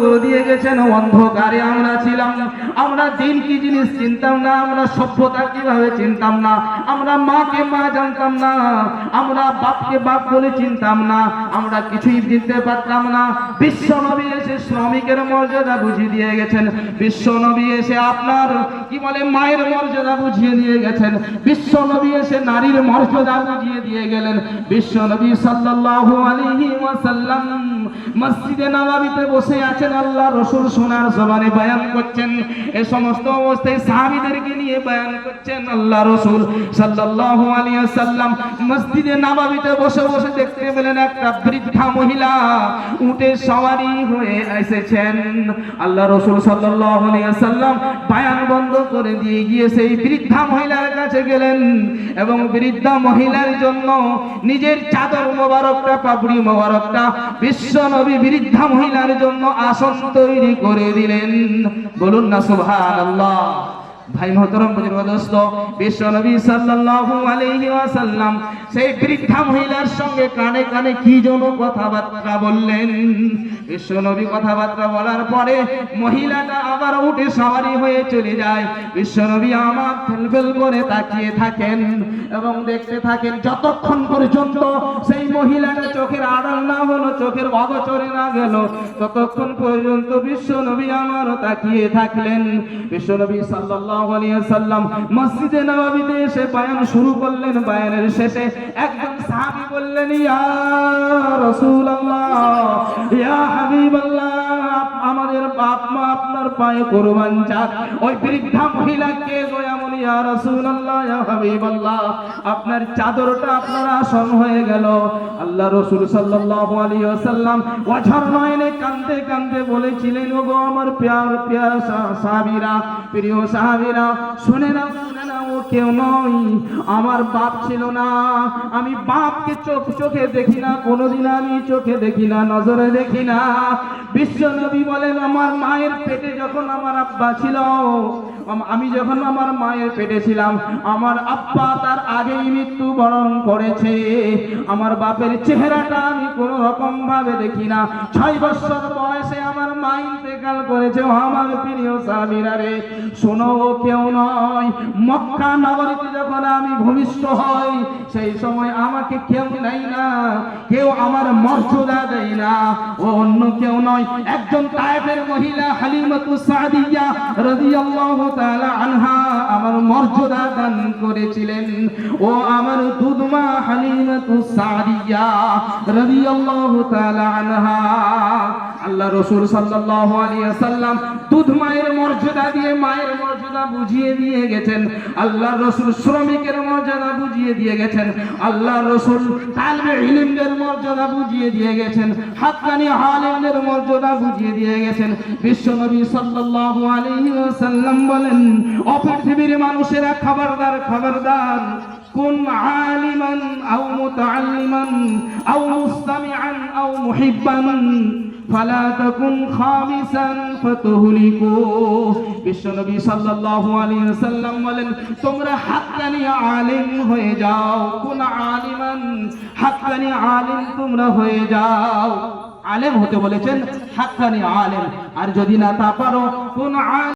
করে দিয়ে গেছেন, অন্ধকারে আমরা ছিলাম। আমরা দিন কি জিনিস চিনতাম না, আমরা সভ্যতা কীভাবে চিনতাম না, আমরা মাকে মা জানতাম না, আমরা বাপকে বাপ বলে চিনতাম না, আমরা কিছুই চিনতে পারতাম না। বিশ্ব নবী এসে শ্রমিকের মর্যাদা বুঝিয়ে দিয়ে গেছেন। বিশ্ব নবী এসে আপনার, কি বলে, মায়ের মর্যাদা বুঝিয়ে দিয়ে গেছেন। বিশ্ব নবী এসে নারীর মর্যাদা বুঝিয়ে দিয়ে গেলেন। বিশ্ব নবী সাল্লাল্লাহু আলাইহি ওয়াসাল্লাম মসজিদে নববীতে বসে আছেন আল্লাহ রসুল, সোনার জবানে বয়ান করছেন। এই সমস্ত অবস্থায় সাহাবীদেরকে নিয়ে বয়ান করছেন আল্লাহ রসুল সাল্লাল্লাহু আলাইহি ওয়াসাল্লাম। মসজিদে নববীতে বসে বসে দেখতে পেলেন একটা বৃদ্ধা মহিলা উটে সওয়ারি হয়ে এসেছেন। আল্লাহ রসুল সাল্লাল্লাহু আলাইহি ওয়াসাল্লাম বয়ান বন্ধ করে দিয়ে গিয়ে সেই বৃদ্ধা মহিলার কাছে গেলেন এবং বৃদ্ধা মহিলার জন্য নিজের চাদর মোবারকটা, পাপড়ি মোবারকটা, বিশ্ব নবী বৃদ্ধা মহিলার জন্য আসন তৈরি করে দিলেন। বলুন না, সুবহানাল্লাহ। ভাই মহতরম বুজুর্গদোস্ত বিশ্ব নবী সাল্লাল্লাহু আলাইহি ওয়াসাল্লাম সেই বৃদ্ধা মহিলার সঙ্গে কানে কানে কি যেন কথাবার্তা বললেন। বিশ্ব নবী কথাবার্তা বলার পরে মহিলাটা আবার উঠে সওয়ারি হয়ে চলে যায়। বিশ্ব নবী আমার ফেলফেল করে তাকিয়ে থাকেন এবং দেখতে থাকেন, যতক্ষণ পর্যন্ত সেই মহিলাটা চোখের আড়াল না হলো, চোখের অগচরে না গেল। ততক্ষণ পর্যন্ত বিশ্ব নবী আমার তাকিয়ে থাকলেন। বিশ্ব নবী সাল্লাম মসজিদে নববীতে এসে বয়ান শুরু করলেন। বয়ানের শেষে একজন সাহাবী বললেন আমাদের বাপ মা আপনার পায়ে কোরবান যাক ওই বৃদ্ধা মহিলাকে দয়ামন আপনার চাদরটা আপনার আসন হয়ে গেল। আল্লাহ রাসূল সাল্লাল্লাহু আলাইহি ওয়াসাল্লাম ওয়াঝর নয়নে কাঁদতে কাঁদতে বলেছিলেন, ওগো আমার প্যার প্যার সাহাবীরা, প্রিয় সাহাবিরা, শুনে না কেউ নয় আমার বাপ ছিল না। আমি বাপকে চোখ চোখে দেখি না, কোনোদিন আমি চোখে দেখি না, নজরে দেখি না। বিশ্ব নবী বলেন, আমার মায়ের পেটে যখন আমার আব্বা ছিল, আমি যখন আমার মায়ের পেটে ছিলাম, আমার আব্বা তার আগেই মৃত্যু বরণ করেছে। আমার বাপের চেহারাটা আমি কোনো রকম ভাবে দেখি না। ছয় বছর বয়সে মা ইন্তেকাল করেছে আমার প্রিয় রে। শোনো কেউ নয়, মক্কা নগরীতে যখন আমি ভূমিষ্ঠ হই, সেই সময় আমাকে কেউ নেই না, কেউ আমার মর্যাদা দেয় না। ও অন্য কেউ নয়, একজন মহিলা সাদিয়া রাদিয়াল্লাহু তাআলা আনহা আমার মর্যাদা দান করেছিলেন। ও আমার দুধমা হালিমাতু সাদিয়া রাদিয়াল্লাহু তাআলা আনহা আল্লাহ রসুল সাল্লাল্লাহু আলাইহি ওয়াসাল্লাম দুধ মায়ের মর্যাদা দিয়ে মায়ের মর্যাদা বুঝিয়ে দিয়ে গেছেন। আল্লাহ রসুল শ্রমিকের মর্যাদা বুঝিয়ে দিয়ে গেছেন। আল্লাহ রসুল তালবে ইলমের মর্যাদা বুঝিয়ে দিয়ে গেছেন। হাক্কানি আলেমদের মর্যাদা বুঝিয়ে দিয়ে গেছেন। বিশ্বনবী সাল্লাল্লাহু আলাইহি ওয়াসাল্লাম বলেন ও পৃথিবীর মানুষেরা খবরদার খবরদার। কুন আলিমান আও মুতাআল্লিমান আও মুস্তামিআন আও মুহিব্বান। ফালা তাকুন খামিসান ফাতুহলিকু। বিশ্বনবী সাল্লাল্লাহু আলাইহি ওয়াসাল্লাম বলেন, তোমরা হাক্কানি আলিম হয়ে যাও, কোন আলিমান? হাক্কানি আলিম তোমরা হয়ে যাও। আলেম হতে বলেছেন, হাক্কানি আলেম। আর যদি না তা পারো, কোন